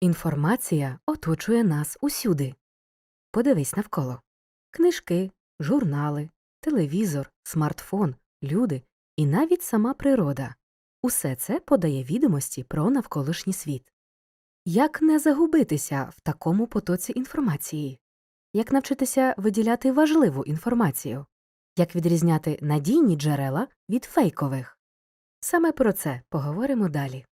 Інформація оточує нас усюди. Подивись навколо книжки, журнали, телевізор, смартфон, люди і навіть сама природа. Усе це подає відомості про навколишній світ. Як не загубитися в такому потоці інформації? Як навчитися виділяти важливу інформацію? Як відрізняти надійні джерела від фейкових? Саме про це поговоримо далі.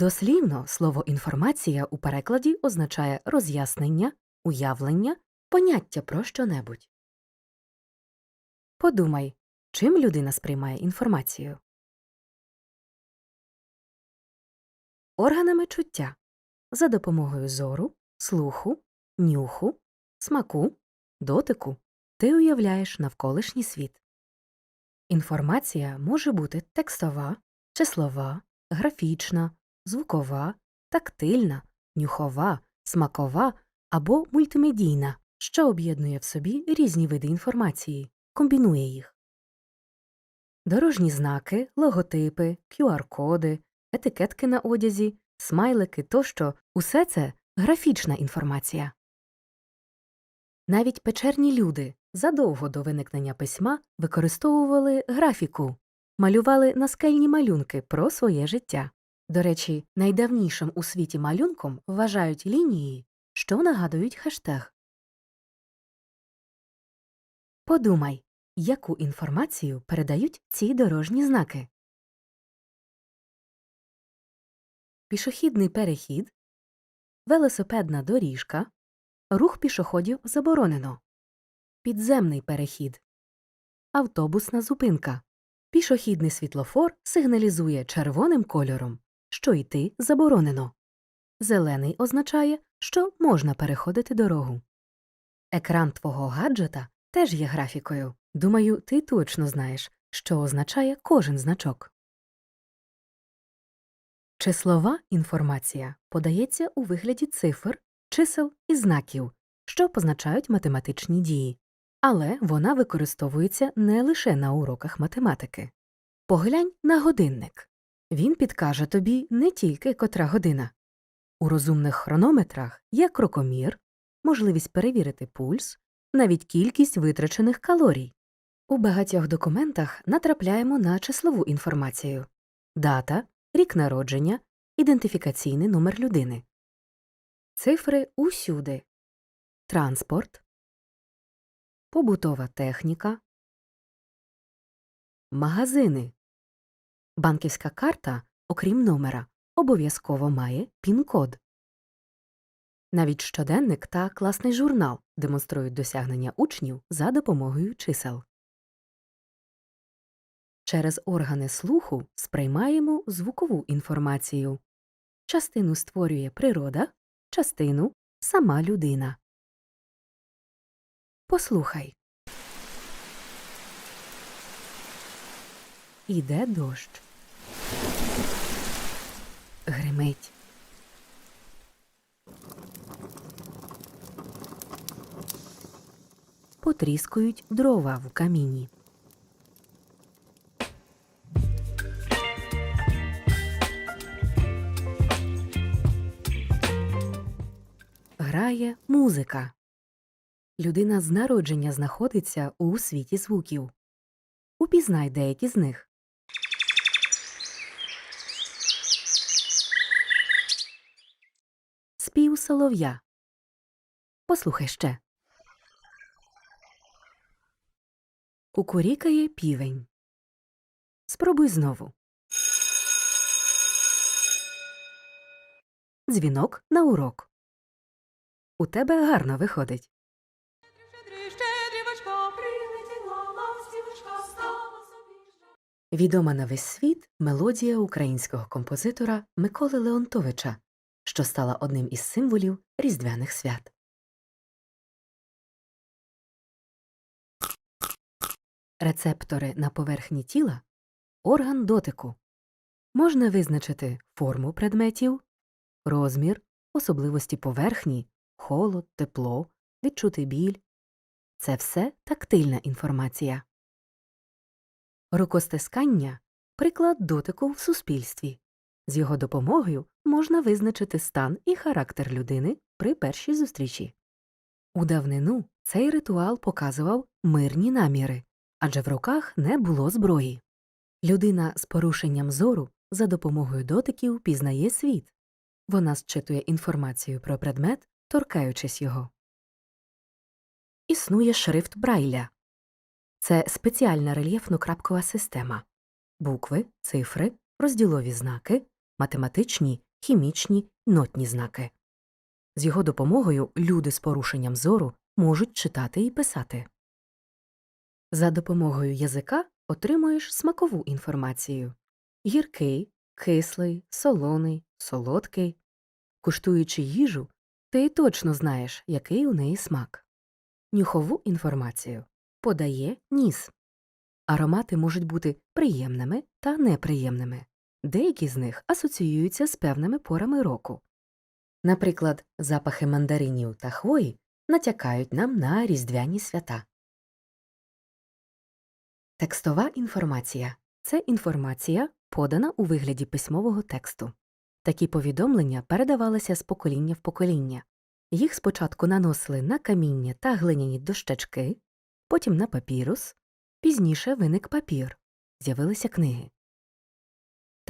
Дослівно слово інформація у перекладі означає роз'яснення, уявлення, поняття про щонебудь. Подумай, чим людина сприймає інформацію? Органами чуття за допомогою зору, слуху, нюху, смаку, дотику ти уявляєш навколишній світ. Інформація може бути текстова, числова, графічна, звукова, тактильна, нюхова, смакова або мультимедійна, що об'єднує в собі різні види інформації, комбінує їх. Дорожні знаки, логотипи, QR-коди, етикетки на одязі, смайлики тощо усе це графічна інформація. Навіть печерні люди задовго до виникнення письма використовували графіку, малювали наскельні малюнки про своє життя. До речі, найдавнішим у світі малюнком вважають лінії, що нагадують хештег. Подумай, яку інформацію передають ці дорожні знаки. Пішохідний перехід, велосипедна доріжка, рух пішоходів заборонено, підземний перехід, автобусна зупинка. Пішохідний світлофор сигналізує червоним кольором, що йти заборонено. Зелений означає, що можна переходити дорогу. Екран твого гаджета теж є графікою. Думаю, ти точно знаєш, що означає кожен значок. Числова інформація подається у вигляді цифр, чисел і знаків, що позначають математичні дії, але вона використовується не лише на уроках математики. Поглянь на годинник. Він підкаже тобі не тільки котра година. У розумних хронометрах є крокомір, можливість перевірити пульс, навіть кількість витрачених калорій. У багатьох документах натрапляємо на числову інформацію дата, рік народження, ідентифікаційний номер людини. Цифри усюди. Транспорт, побутова техніка, магазини. Банківська карта, окрім номера, обов'язково має пін-код. Навіть щоденник та класний журнал демонструють досягнення учнів за допомогою чисел. Через органи слуху сприймаємо звукову інформацію. Частину створює природа, частину сама людина. Послухай. Іде дощ. Гримить. Потріскують дрова в каміні. Грає музика. Людина з народження знаходиться у світі звуків. Упізнай деякі з них. Солов'я. Послухай ще. Кукурікає півень. Спробуй знову. Дзвінок на урок. У тебе гарно виходить. Відома на весь світ мелодія українського композитора Миколи Леонтовича, що стала одним із символів різдвяних свят. Рецептори на поверхні тіла орган дотику. Можна визначити форму предметів, розмір, особливості поверхні, холод, тепло, відчути біль. Це все тактильна інформація. Рукостискання приклад дотику в суспільстві. З його допомогою можна визначити стан і характер людини при першій зустрічі. У давнину цей ритуал показував мирні наміри, адже в руках не було зброї. Людина з порушенням зору за допомогою дотиків пізнає світ. Вона зчитує інформацію про предмет, торкаючись його. Існує шрифт Брайля. Це спеціальна рельєфно-крапкова система. Букви, цифри, розділові знаки, математичні, хімічні, нотні знаки. З його допомогою люди з порушенням зору можуть читати і писати. За допомогою язика отримуєш смакову інформацію гіркий, кислий, солоний, солодкий. Куштуючи їжу, ти точно знаєш, який у неї смак. Нюхову інформацію подає ніс. Аромати можуть бути приємними та неприємними. Деякі з них асоціюються з певними порами року. Наприклад, запахи мандаринів та хвої натякають нам на різдвяні свята. Текстова інформація це інформація, подана у вигляді письмового тексту. Такі повідомлення передавалися з покоління в покоління. Їх спочатку наносили на каміння та глиняні дощечки, потім на папірус, пізніше виник папір, з'явилися книги.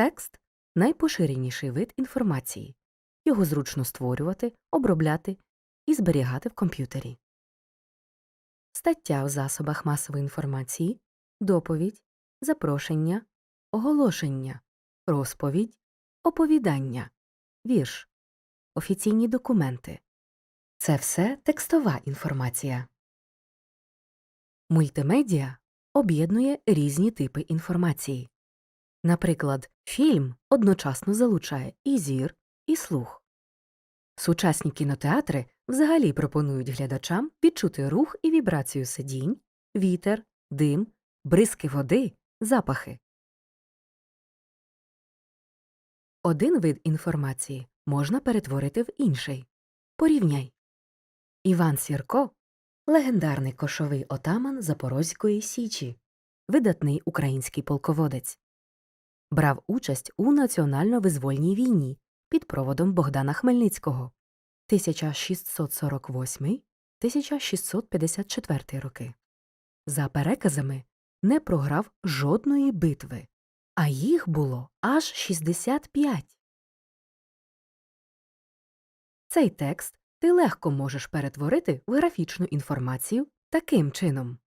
Текст найпоширеніший вид інформації. Його зручно створювати, обробляти і зберігати в комп'ютері. Стаття в засобах масової інформації, доповідь, запрошення, оголошення, розповідь, оповідання, вірш, офіційні документи. Це все текстова інформація. Мультимедіа об'єднує різні типи інформації. Наприклад, фільм одночасно залучає і зір, і слух. Сучасні кінотеатри взагалі пропонують глядачам відчути рух і вібрацію сидінь, вітер, дим, бризки води, запахи. Один вид інформації можна перетворити в інший. Порівняй. Іван Сірко легендарний кошовий отаман Запорозької Січі, видатний український полководець. Брав участь у національно-визвольній війні під проводом Богдана Хмельницького 1648-1654 роки. За переказами не програв жодної битви, а їх було аж 65. Цей текст ти легко можеш перетворити в графічну інформацію таким чином.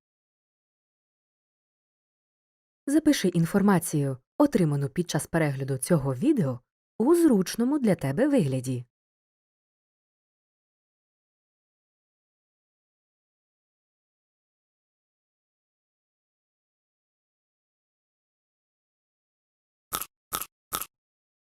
Запиши інформацію, отриману під час перегляду цього відео, у зручному для тебе вигляді.